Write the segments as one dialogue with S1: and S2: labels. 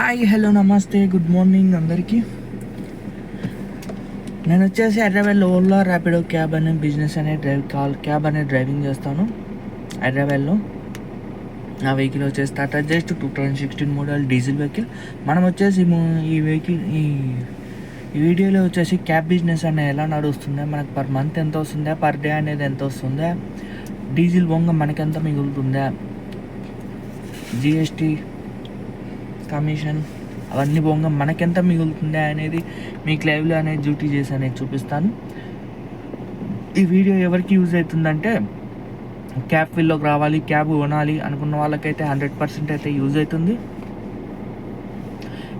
S1: Hi hello నమస్తే good morning అందరికీ. నేను వచ్చేసి హైదరాబాద్లో ఓలా ర్యాపిడో క్యాబ్ అనే బిజినెస్ అనే డ్రైవ్ కాల్ క్యాబ్ అనే డ్రైవింగ్ చేస్తాను. హైదరాబాద్లో నా వెహికల్ వచ్చేసి Tata just two thousand sixteen model diesel vehicle మనం వచ్చేసి ఈ వెహికల్ ఈ ఈ వీడియోలో వచ్చేసి క్యాబ్ బిజినెస్ అనే ఎలా నడుస్తుందా మనకు పర్ మంత్ ఎంత వస్తుందా పర్ డే అనేది ఎంత వస్తుందా డీజిల్ బొంగ మనకెంత మిగులుతుందా జిఎస్టీ కమిషన్ అవన్నీ పోగా మనకెంత మిగులుతుందా అనేది మీకు లైవ్లో అనేది డ్యూటీ చేసి అనేది చూపిస్తాను. ఈ వీడియో ఎవరికి యూజ్ అవుతుందంటే క్యాబ్ ఫీల్డ్లోకి రావాలి క్యాబ్ కొనాలి అనుకున్న వాళ్ళకైతే హండ్రెడ్ పర్సెంట్ అయితే యూజ్ అవుతుంది.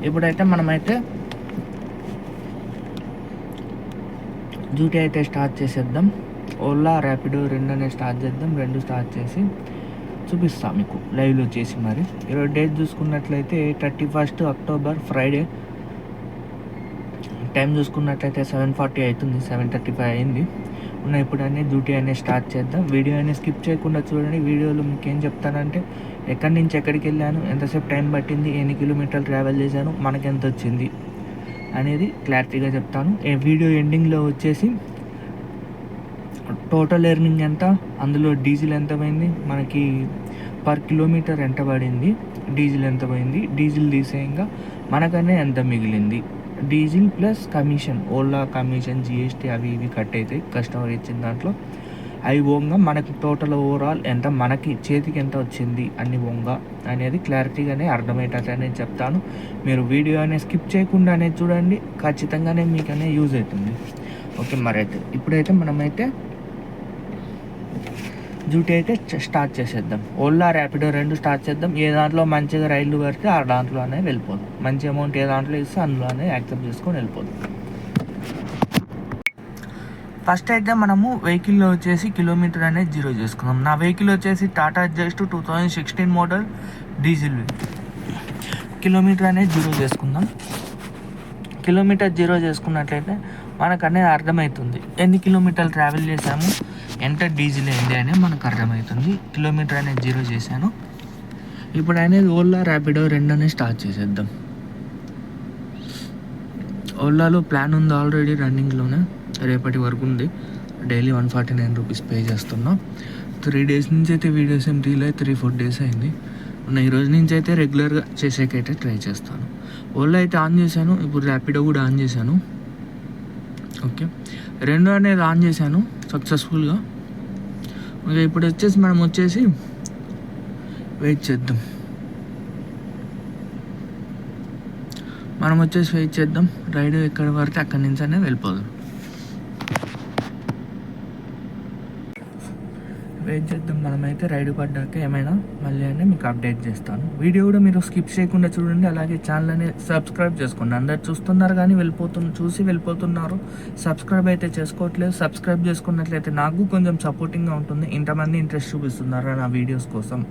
S1: ఇప్పుడైతే మనమైతే డ్యూటీ అయితే స్టార్ట్ చేసేద్దాం. ఓలా ర్యాపిడో రెండు అనేది స్టార్ట్ చేద్దాం రెండు స్టార్ట్ చేసి చూపిస్తా మీకు. లైవ్లో చేసి మరి. ఈరోజు డేట్ చూసుకున్నట్లయితే thirty first October Friday time చూసుకున్నట్లయితే సెవెన్ ఫార్టీ అవుతుంది. సెవెన్ థర్టీ ఫైవ్ అయింది. ఉన్న ఇప్పుడు డ్యూటీ అనేది స్టార్ట్ చేద్దాం. వీడియో అనేది స్కిప్ చేయకుండా చూడండి. వీడియోలో మీకు ఏం చెప్తానంటే ఎక్కడి నుంచి ఎక్కడికి వెళ్ళాను ఎంతసేపు టైం పట్టింది ఎన్ని కిలోమీటర్లు ట్రావెల్ చేశాను మనకి ఎంత వచ్చింది అనేది క్లారిటీగా చెప్తాను. వీడియో ఎండింగ్లో వచ్చేసి టోటల్ ఎర్నింగ్ ఎంత అందులో డీజిల్ ఎంత పోయింది మనకి పర్ కిలోమీటర్ ఎంత పడింది? డీజిల్ ఎంత పోయింది? డీజిల్ తీసేయంగా మనకనే ఎంత మిగిలింది? Diesel plus commission Ola commission GST అవి ఇవి కట్ అవుతాయి కస్టమర్ ఇచ్చిన దాంట్లో అవి పోగా మనకి టోటల్ ఓవరాల్ ఎంత మనకి చేతికి ఎంత వచ్చింది అన్ని పోగా అనేది క్లారిటీగానే అర్థమయ్యేటట్టు అనేది చెప్తాను. మీరు వీడియో అనేది స్కిప్ చేయకుండా అనేది చూడండి ఖచ్చితంగానే మీకనే యూజ్ అవుతుంది. ఓకే మరి అయితే ఇప్పుడైతే మనమైతే డ్యూటీ అయితే స్టార్ట్ చేసేద్దాం. ఓలా ర్యాపిడో రెండు స్టార్ట్ చేద్దాం. ఏ దాంట్లో మంచిగా రైళ్ళు పడితే ఆ దాంట్లోనే వెళ్ళిపోదాం. మంచి అమౌంట్ ఏ దాంట్లో ఇస్తే అందులోనే యాక్సెప్ట్ చేసుకొని వెళ్ళిపోదాం. ఫస్ట్ అయితే మనము వెహికల్లో వచ్చేసి కిలోమీటర్ అనేది జీరో చేసుకుందాం. నా వెహికల్ వచ్చేసి Tata just two thousand sixteen model diesel. Kilometer అనేది జీరో చేసుకుందాం. కిలోమీటర్ జీరో చేసుకున్నట్లయితే మనకు అనేది అర్థమవుతుంది. ఎన్ని కిలోమీటర్లు ట్రావెల్ చేసాము ఎంటర్ డీజిల్ అయింది అనే మనకు అర్థమవుతుంది. కిలోమీటర్ అనేది జీరో చేశాను. ఇప్పుడు అనేది ఓలా ర్యాపిడో రెండు అనేది స్టార్ట్ చేసేద్దాం. ఓలాలో ప్లాన్ ఉంది ఆల్రెడీ రన్నింగ్లోనే రేపటి వరకు ఉంది. Daily one forty nine rupees pay చేస్తున్నా. త్రీ డేస్ నుంచి అయితే వీడియోస్ ఏం తీయలే త్రీ ఫోర్ డేస్ అయింది. ఈరోజు ఈ రోజు నుంచి అయితే రెగ్యులర్గా చేసేకైతే ట్రై చేస్తాను. ఓలా అయితే ఆన్ చేశాను. ఇప్పుడు ర్యాపిడో కూడా ఆన్ చేశాను. ఓకే రెండు అనేది ఆన్ చేశాను. సక్సెస్ఫుల్గా ఇంకా ఇప్పుడు వచ్చేసి మనం వచ్చేసి వెయిట్ చేద్దాం. మనం వచ్చేసి వెయిట్ చేద్దాం. రైడ్ ఎక్కడ పడితే అక్కడి నుంచి అనే వెళ్ళిపోదాం. వెయిట్ చేద్దాం. మనమైతే రైడ్ పడ్డాక ఏమైనా మళ్ళీ అని మీకు అప్డేట్ చేస్తాను. వీడియో కూడా మీరు స్కిప్ చేయకుండా చూడండి. అలాగే ఛానల్ని సబ్స్క్రైబ్ చేసుకోండి. అందరు చూస్తున్నారు కానీ వెళ్ళిపోతున్న చూసి వెళ్ళిపోతున్నారు. సబ్స్క్రైబ్ అయితే చేసుకోవట్లేదు. సబ్స్క్రైబ్ చేసుకున్నట్లయితే నాకు కొంచెం సపోర్టింగ్గా ఉంటుంది. ఇంతమంది ఇంట్రెస్ట్ చూపిస్తున్నారు నా వీడియోస్ కోసం?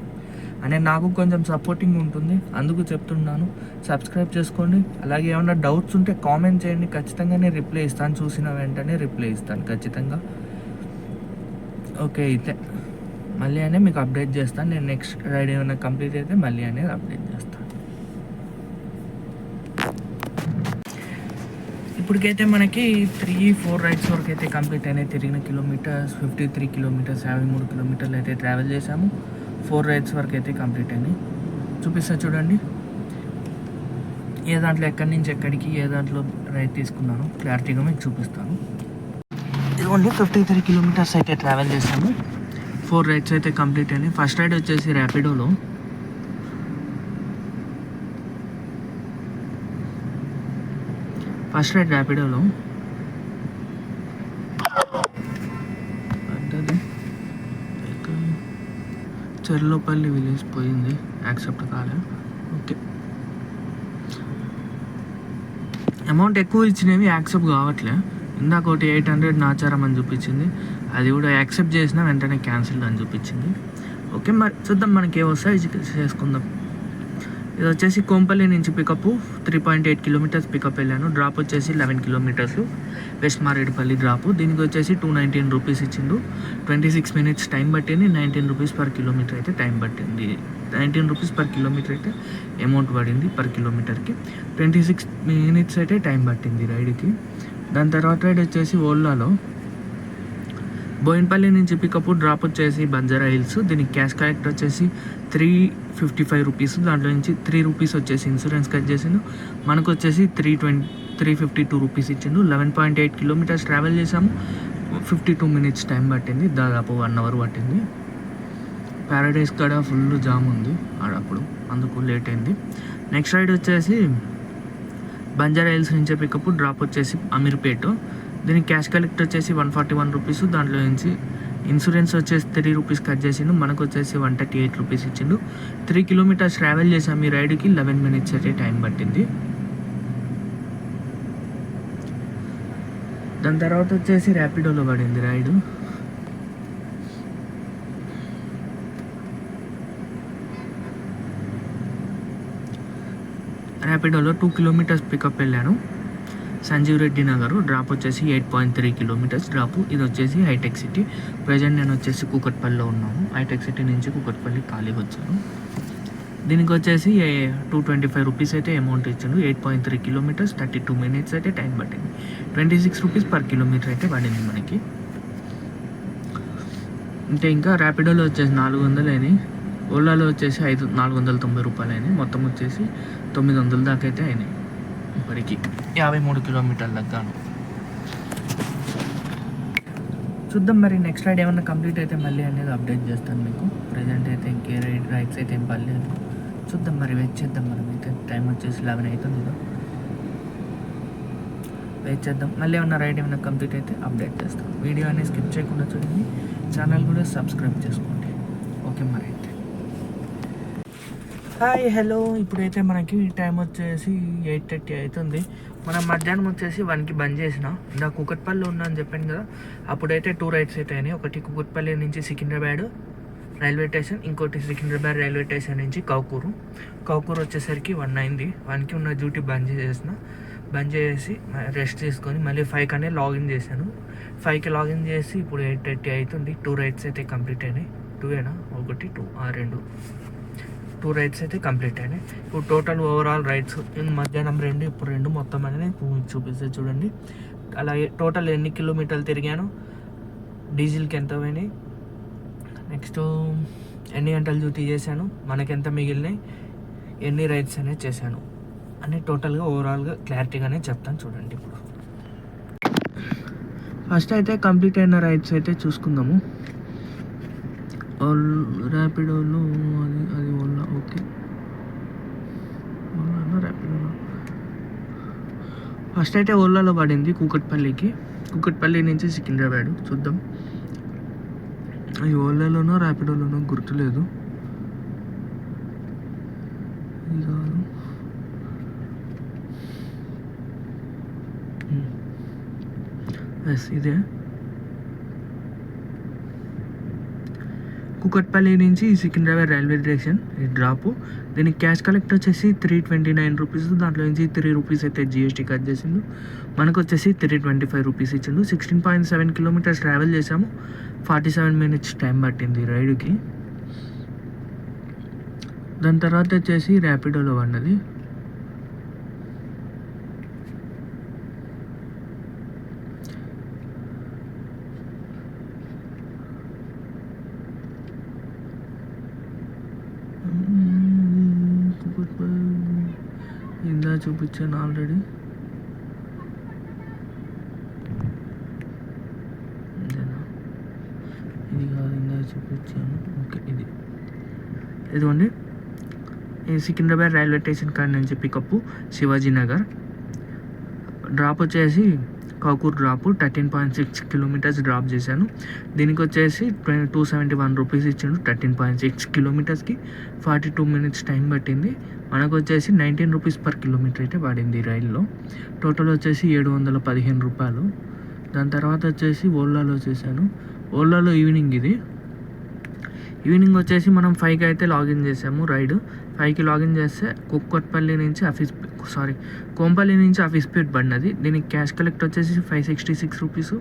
S1: అనే నాకు కొంచెం సపోర్టింగ్ ఉంటుంది. అందుకు చెప్తున్నాను. సబ్స్క్రైబ్ చేసుకోండి. అలాగే ఏమైనా డౌట్స్ ఉంటే కామెంట్ చేయండి. ఖచ్చితంగా నేను రిప్లై ఇస్తాను. చూసిన వెంటనే రిప్లై ఇస్తాను. ఖచ్చితంగా. ఓకే అయితే. మళ్ళీ అనే మీకు అప్డేట్ చేస్తాను. నేను నెక్స్ట్ రైడ్ ఏమైనా కంప్లీట్ అయితే మళ్ళీ అనేది అప్డేట్ చేస్తాను. ఇప్పటికైతే మనకి త్రీ ఫోర్ రైడ్స్ వరకు అయితే కంప్లీట్ అయినాయి. తిరిగిన కిలోమీటర్స్ ఫిఫ్టీ త్రీ కిలోమీటర్స్ యాభై మూడు కిలోమీటర్లు అయితే ట్రావెల్ చేసాము ఫోర్ రైడ్స్ వరకు అయితే కంప్లీట్ అయినాయి. చూపిస్తా చూడండి. ఏ దాంట్లో ఎక్కడి నుంచి ఎక్కడికి ఏ దాంట్లో రైడ్ తీసుకున్నాను క్లారిటీగా మీకు చూపిస్తాను. ఓన్లీ ఫిఫ్టీ త్రీ కిలోమీటర్స్ అయితే ట్రావెల్ చేసాము ఫోర్ రైడ్స్ అయితే కంప్లీట్ అయినాయి. ఫస్ట్ రైడ్ వచ్చేసి ర్యాపిడోలో. ఫస్ట్ రైడ్ ర్యాపిడోలో. చెర్లోపల్లి విలేజ్ పోయింది. యాక్సెప్ట్ కాలే. ఓకే. అమౌంట్ ఎక్కువ ఇచ్చినవి యాక్సెప్ట్ కావట్లే. ఇందాక ఒకటి ఎయిట్ హండ్రెడ్ నాచారం అని చూపించింది. అది కూడా యాక్సెప్ట్ చేసినా వెంటనే క్యాన్సిల్ అని చూపించింది. ఓకే మరి చూద్దాం మనకి ఏమొస్తాయి చేసుకుందాం. ఇది వచ్చేసి కోంపల్లి నుంచి pickup three point eight kilometers pickup వెళ్ళాను. డ్రాప్ వచ్చేసి eleven kilometers west Marredpally drop దీనికి వచ్చేసి టూ నైన్టీన్ రూపీస్ ఇచ్చిండు. ట్వంటీ సిక్స్ మినిట్స్ టైం పట్టింది. నైన్టీన్ రూపీస్ పర్ కిలోమీటర్ అయితే టైం పట్టింది. నైన్టీన్ రూపీస్ పర్ కిలోమీటర్ అయితే అమౌంట్ పడింది పర్ కిలోమీటర్కి ట్వంటీ సిక్స్ మినిట్స్ అయితే టైం పట్టింది రైడ్కి. దాని తర్వాత రైడ్ వచ్చేసి ఓలాలో బోయిన్పల్లి నుంచి పికప్ డ్రాప్ వచ్చేసి బంజారా హిల్స్ దీనికి క్యాష్ కలెక్ట్ వచ్చేసి త్రీ ఫిఫ్టీ ఫైవ్ రూపీస్ దాంట్లో నుంచి త్రీ రూపీస్ వచ్చేసి ఇన్సూరెన్స్ కట్ చేసిండు. మనకు వచ్చేసి three twenty three fifty two rupees ఇచ్చిండు. Eleven point eight kilometers travel చేసాము ఫిఫ్టీ టూ మినిట్స్ టైం పట్టింది. దాదాపు వన్ అవర్ పట్టింది. ప్యారడైస్ కాడ ఫుల్ జామ్ ఉంది ఆడప్పుడు అందుకు లేట్ అయింది. నెక్స్ట్ రైడ్ వచ్చేసి బంజారా హిల్స్ నుంచి పికప్ డ్రాప్ వచ్చేసి అమీర్పేట. దీనికి క్యాష్ కలెక్ట్ వచ్చేసి వన్ ఫార్టీ వన్ రూపీస్. దాంట్లో నుంచి ఇన్సూరెన్స్ వచ్చేసి త్రీ రూపీస్ కట్ చేసిండు. మనకు వచ్చేసి వన్ థర్టీ ఎయిట్ రూపీస్ ఇచ్చిండు. త్రీ కిలోమీటర్స్ ట్రావెల్ చేసాం ఈ రైడ్కి లెవెన్ మినిట్స్ అయితే టైం పట్టింది. దాని తర్వాత వచ్చేసి ర్యాపిడోలో పడింది రైడ్ ర్యాపిడోలో టూ కిలోమీటర్స్ పికప్ వెళ్ళాను. సంజీవ్ రెడ్డి నగర్ డ్రాప్ వచ్చేసి eight point three kilometers drop. ఇది వచ్చేసి హైటెక్ సిటీ. ప్రజెంట్ నేను వచ్చేసి కూకట్పల్లిలో ఉన్నాను. హైటెక్ సిటీ నుంచి కూకట్పల్లి ఖాళీగా వచ్చాను. దీనికి వచ్చేసి టూ ట్వంటీ ఫైవ్ రూపీస్ అయితే అమౌంట్ ఇచ్చాడు eight point three kilometers thirty two minutes అయితే టైం పట్టింది. Twenty six rupees per kilometer అయితే పడింది మనకి. అంటే ఇంకా ర్యాపిడోలో వచ్చేసి నాలుగు వందలని ఓలాలో వచ్చేసి ఐదు నాలుగు వందల తొంభై రూపాయలు అయినాయి. మొత్తం వచ్చేసి తొమ్మిది వందల దాకా అయితే అయినాయి. ఇప్పటికి యాభై మూడు కిలోమీటర్లకు గాను చూద్దాం మరి నెక్స్ట్ రైడ్ ఏమన్నా కంప్లీట్ అయితే మళ్ళీ అనేది అప్డేట్ చేస్తాను మీకు. ప్రజెంట్ అయితే ఇంకే రైడ్ రైడ్స్ అయితే ఏం పర్లేదు. చూద్దాం మరి వెయిట్ చేద్దాం మనం అయితే. టైం వచ్చేసి లెవెన్ అవుతుంది కదా. వెయిట్ చేద్దాం. మళ్ళీ ఏమన్నా రైడ్ ఏమైనా కంప్లీట్ అయితే అప్డేట్ చేస్తాం వీడియో అనేది స్కిప్ చేయకుండా చూడండి. ఛానల్ కూడా సబ్స్క్రైబ్ చేసుకోండి. ఓకే మరి అయితే. Hi hello. ఇప్పుడైతే మనకి టైం వచ్చేసి ఎయిట్ థర్టీ అవుతుంది మనం మధ్యాహ్నం వచ్చేసి వన్కి బంద్ చేసిన. ఇందా కుకట్పల్లి ఉన్నా అని చెప్పాను కదా. అప్పుడైతే టూ రైడ్స్ అయితే అయినాయి. ఒకటి కుకట్పల్లి నుంచి సికింద్రాబాద్ రైల్వే స్టేషన్ ఇంకోటి సికింద్రాబాద్ రైల్వే స్టేషన్ నుంచి కౌకూరు. కౌకూరు వచ్చేసరికి వన్ అయింది. వన్కి ఉన్న డ్యూటీ బంద్ చేసేసిన. బంద్ చేసి రెస్ట్ తీసుకొని మళ్ళీ ఫైవ్ అనే లాగిన్ చేశాను. ఫైవ్కి లాగిన్ చేసి ఇప్పుడు ఎయిట్ థర్టీ అవుతుంది టూ రైడ్స్ అయితే కంప్లీట్ అయినాయి. టూ ఏనా? ఒకటి టూ ఆ రెండు. టూ రైడ్స్ అయితే కంప్లీట్ అయినాయి. ఇప్పుడు టోటల్ ఓవరాల్ రైడ్స్ మధ్యాహ్నం రెండు ఇప్పుడు రెండు మొత్తం అనేది నేను చూపిస్తే చూడండి. అలాగే టోటల్ ఎన్ని కిలోమీటర్లు తిరిగాను? డీజిల్కి ఎంత పోయినాయి? నెక్స్ట్ ఎన్ని గంటలు డ్యూటీ చేశాను? మనకెంత మిగిలినాయి? ఎన్ని రైడ్స్ అనేది చేశాను? అని టోటల్గా ఓవరాల్గా క్లారిటీగానే చెప్తాను చూడండి ఇప్పుడు. ఫస్ట్ అయితే కంప్లీట్ అయిన రైడ్స్ అయితే చూసుకుందాము. ర్యాపిడోలో అది అది ఓలా ఓకే. ఓలానా ర్యాపిడోనా ఫస్ట్ అయితే ఓలాలో పడింది కూకట్పల్లికి. కూకట్పల్లి నుంచి సికింద్రాబాద్ చూద్దాం. అది ఓలాలోనో ర్యాపిడోలోనో గుర్తులేదు. ఇది కాదు. ఎస్ ఇదే. కూకట్పల్లి నుంచి సికింద్రాబాద్ రైల్వే స్టేషన్ ఈ డ్రాపు. దీనికి క్యాష్ కలెక్ట్ వచ్చేసి త్రీ ట్వంటీ నైన్ రూపీస్ దాంట్లో నుంచి త్రీ రూపీస్ అయితే జిఎస్టీ కట్ చేసిండు. మనకు వచ్చేసి త్రీ ట్వంటీ ఫైవ్ రూపీస్ ఇచ్చిండు. Sixteen point seven kilometers travel చేసాము ఫార్టీ సెవెన్ మినిట్స్ టైం పట్టింది రైడ్కి. దాని తర్వాత వచ్చేసి ర్యాపిడోలో పడినది ఇందా ఆల్రెడీ. ఇది కాదు ఇందాక చూపించాను. ఓకే ఇది. ఇదిగోండి. సికింద్రాబాద్ రైల్వే స్టేషన్ కాడ నుంచి పికప్ శివాజీ నగర్. డ్రాప్ వచ్చేసి కాకూర్ drop thirteen point six kilometers drop చేశాను. దీనికి వచ్చేసి టూ సెవెంటీ వన్ రూపీస్ ఇచ్చిండు థర్టీన్ పాయింట్ సిక్స్ కిలోమీటర్స్కి. ఫార్టీ టూ మినిట్స్ టైం పట్టింది. మనకు వచ్చేసి నైన్టీన్ రూపీస్ పర్ కిలోమీటర్ అయితే పడింది రైల్లో. టోటల్ వచ్చేసి ఏడు వందల పదిహేను రూపాయలు. దాని తర్వాత వచ్చేసి ఓలాలో చేశాను ఓలాలో ఈవినింగ్ ఇది. ఈవినింగ్ వచ్చేసి మనం ఫైవ్కి అయితే లాగిన్ చేసాము రైడ్. ఫైవ్కి లాగిన్ చేస్తే కుక్కట్పల్లి నుంచి ఆఫీస్ సారీ కోంపల్లి నుంచి ఆఫీస్ పేట్ పడినది. దీనికి క్యాష్ కలెక్ట్ వచ్చేసి ఫైవ్ సిక్స్టీ సిక్స్ రూపీస్.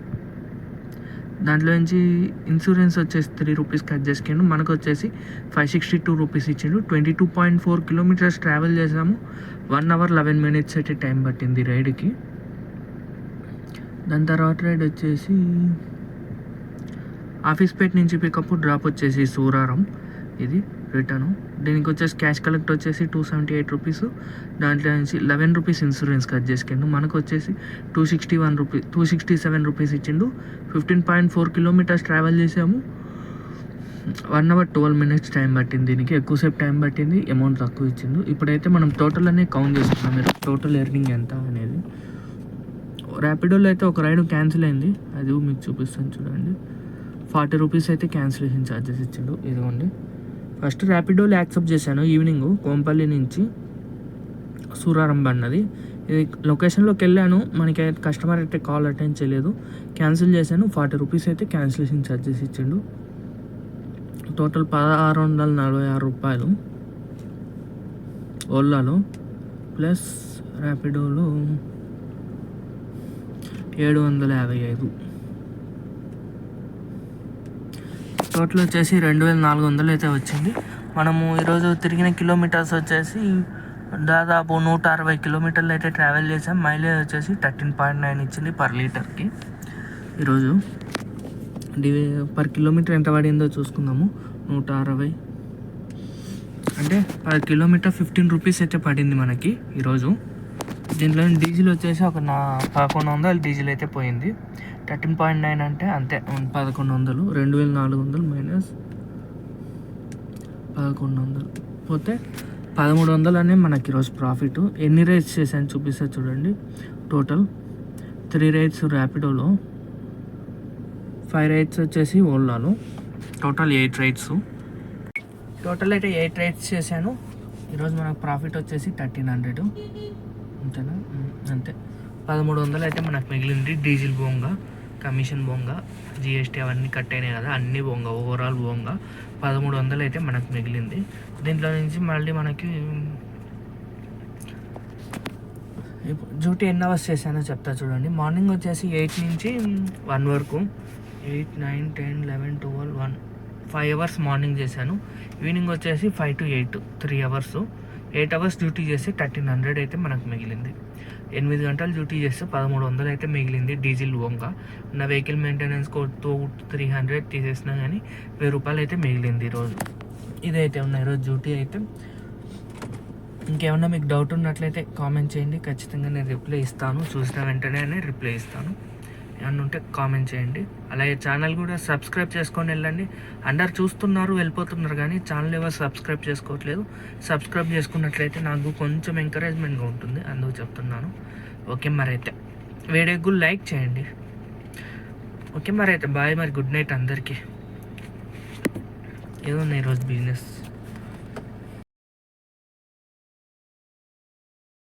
S1: దాంట్లో నుంచి ఇన్సూరెన్స్ వచ్చేసి త్రీ రూపీస్ కట్ చేసుకుండు మనకు వచ్చేసి ఫైవ్ సిక్స్టీ టూ రూపీస్ ఇచ్చిండు. Twenty two point four kilometers travel చేసాము. వన్ అవర్ లెవెన్ మినిట్స్ అయితే టైం పట్టింది రైడ్కి. దాని తర్వాత రైడ్ వచ్చేసి ఆఫీస్పేట్ నుంచి పికప్ డ్రాప్ వచ్చేసి సూరారం. ఇది రిటర్న్. దీనికి వచ్చేసి క్యాష్ కలెక్ట్ వచ్చేసి టూ సెవెంటీ ఎయిట్ రూపీస్ దాంట్లో నుంచి లెవెన్ రూపీస్ ఇన్సూరెన్స్ కట్ చేసుకుండు మనకు వచ్చేసి two sixty one rupees two sixty seven rupees ఇచ్చిండు. Fifteen point four kilometers travel చేసాము. One hour twelve minutes time పట్టింది దీనికి. ఎక్కువసేపు టైం పట్టింది. అమౌంట్ తక్కువ ఇచ్చిండు. ఇప్పుడైతే మనం టోటల్ అనేది కౌంట్ చేసుకున్నాం మీరు టోటల్ ఎర్నింగ్ ఎంత అనేది. ర్యాపిడోలో అయితే ఒక రైడ్ క్యాన్సిల్ అయింది. అది మీకు చూపిస్తాను చూడండి. ఫార్టీ రూపీస్ అయితే క్యాన్సిలేషన్ ఛార్జెస్ ఇచ్చిండు. ఇదిగోండి. ఫస్ట్ ర్యాపిడోలో యాక్సెప్ట్ చేశాను ఈవినింగ్ కోంపల్లి నుంచి సూరారం బండది ఇది లొకేషన్లోకి వెళ్ళాను మనకి కస్టమర్ అయితే కాల్ అటెండ్ చేయలేదు. క్యాన్సిల్ చేశాను ఫార్టీ రూపీస్ అయితే క్యాన్సిలేషన్ ఛార్జెస్ ఇచ్చిండు. టోటల్ పదహారు వందల నలభై ఆరు రూపాయలు ఓలాలో ప్లస్ ర్యాపిడోలో ఏడు వందల యాభై ఐదు. టోటల్ వచ్చేసి రెండు వేల నాలుగు వందలు అయితే వచ్చింది. మనము ఈరోజు తిరిగిన కిలోమీటర్స్ వచ్చేసి దాదాపు నూట అరవై కిలోమీటర్లు అయితే ట్రావెల్ చేసాం మైలేజ్ వచ్చేసి థర్టీన్ పాయింట్ నైన్ ఇచ్చింది పర్ లీటర్కి ఈరోజు డివే పర్ కిలోమీటర్ ఎంత పడిందో చూసుకుందాము. నూట అరవై. అంటే పర్ కిలోమీటర్ ఫిఫ్టీన్ రూపీస్ అయితే పడింది మనకి ఈరోజు దీంట్లో డీజిల్ వచ్చేసి ఒక నా పదకొండు వందలు డీజిల్ అయితే పోయింది. థర్టీన్ పాయింట్ నైన్ అంటే అంతే. పదకొండు వందలు. రెండు వేల నాలుగు వందలు మైనస్ పదకొండు వందలు. పోతే పదమూడు వందలు అనే మనకి ఈరోజు ప్రాఫిట్ ఎన్ని రైడ్స్ చేశాను చూపిస్తా చూడండి. టోటల్ త్రీ రైడ్స్ ర్యాపిడోలో ఫైవ్ రైడ్స్ వచ్చేసి ఓలాలో టోటల్ ఎయిట్ రైడ్స్ టోటల్ అయితే ఎయిట్ రైడ్స్ చేశాను. ఈరోజు మనకు ప్రాఫిట్ వచ్చేసి థర్టీన్ హండ్రెడ్ అంతేనా? అంతే. పదమూడు వందలు అయితే మనకు మిగిలింది డీజిల్ బోంగా. కమిషన్ బొంగ జిఎస్టీ అవన్నీ కట్ అయినాయి కదా అన్ని బొంగ ఓవరాల్ బొంగ. పదమూడు వందలు అయితే మనకు మిగిలింది. దీంట్లో నుంచి మళ్ళీ మనకి ఇప్పుడు డ్యూటీ ఎన్ని అవర్స్ చేశానో చెప్తా చూడండి. మార్నింగ్ వచ్చేసి ఎయిట్ నుంచి వన్ వరకు. Eight nine ten eleven twelve one. Five hours morning చేశాను. ఈవినింగ్ వచ్చేసి five to eight three hours. Eight hours duty చేస్తే థర్టీన్ హండ్రెడ్ అయితే మనకు మిగిలింది. ఎనిమిది గంటలు డ్యూటీ చేస్తే పదమూడు వందలు అయితే మిగిలింది డీజిల్ వంక. నా vehicle maintenance two three hundred తీసేసినా కానీ వెయ్యి రూపాయలు అయితే మిగిలింది ఈరోజు ఇదైతే ఉన్నాయి ఈరోజు డ్యూటీ అయితే. ఇంకేమన్నా మీకు డౌట్ ఉన్నట్లయితే కామెంట్ చేయండి. ఖచ్చితంగా నేను రిప్లై ఇస్తాను. చూసిన వెంటనే రిప్లై ఇస్తాను. అని ఉంటే కామెంట్ చేయండి. అలాగే ఛానల్ కూడా సబ్స్క్రైబ్ చేసుకొని వెళ్ళండి. అందరు చూస్తున్నారు వెళ్ళిపోతున్నారు కానీ ఛానల్ ఎవరు సబ్స్క్రైబ్ చేసుకోవట్లేదు. సబ్స్క్రైబ్ చేసుకున్నట్లయితే నాకు కొంచెం ఎంకరేజ్మెంట్గా ఉంటుంది. అందుకు చెప్తున్నాను. ఓకే మరి అయితే లైక్ చేయండి. ఓకే మరి అయితే బాయ్ మరి. గుడ్ నైట్ అందరికీ. ఏదో ఉన్నాయి ఈరోజు బిజినెస్